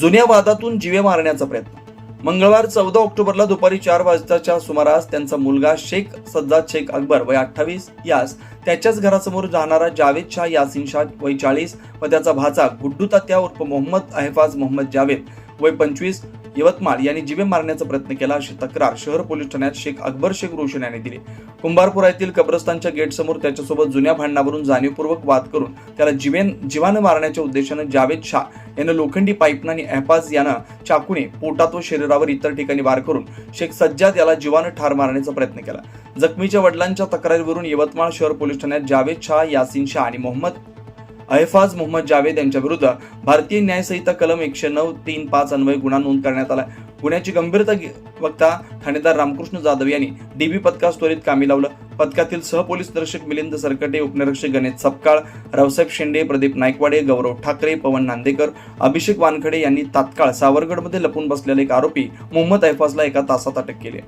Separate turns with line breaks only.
जुन्या वादातून जीवे मारण्याचा प्रयत्न. मंगळवार चौदा ऑक्टोबरला दुपारी चार वाजताच्या सुमारास त्यांचा मुलगा शेख सज्जाद शेख अकबर वय अठ्ठावीस यास त्याच्याच घरासमोर जाणारा जावेद शाह यासिन शाह वय चाळीस व त्याचा भाचा गुड्डू तात्या उर्फ मोहम्मद अहफाज मोहम्मद जावेद वय पंचवीस यवतमाळ यांनी जिवे मारण्याचा प्रयत्न केला अशी तक्रार शहर पोलीस ठाण्यात शेख अकबर शेख रोशन यांनी दिली. कुंभारपुरा येथील कब्रस्तानच्या गेटसमोर त्याच्यासोबत जुन्या भांडणावरून जाणीवपूर्वक वाद करून त्याला जीवेन जीवानं मारण्याच्या उद्देशानं जावेद शाह यानं लोखंडी पाईपनं आणि एहफाज यानं चाकूने पोटात व शरीरावर इतर ठिकाणी वार करून शेख सज्जाद याला जीवानं ठार मारण्याचा प्रयत्न केला. जखमीच्या वडिलांच्या तक्रारीवरून यवतमाळ शहर पोलीस ठाण्यात जावेद शाह यासिन शाह आणि मोहम्मद अहफाज मोहम्मद जावेद यांच्या विरुद्ध भारतीय न्यायसंहिता कलम एकशे नऊ तीन पाच अन्वय गुन्हा नोंद करण्यात आला गुन्ह्याची गंभीरता वक्ता बघता ठाणेदार रामकृष्ण जाधव यांनी डीबी पथकास त्वरित कामी लावलं. पथकातील सहपोलीस निरीक्षक मिलिंद सरकटे उपनिरीक्षक गणेश सपकाळ रावसाहेब शेंडे प्रदीप नायकवाडे गौरव ठाकरे पवन नांदेकर अभिषेक वानखडे यांनी तात्काळ सावरगडमध्ये लपून बसलेले एक आरोपी मोहम्मद अहफाजला एका तासात अटक केली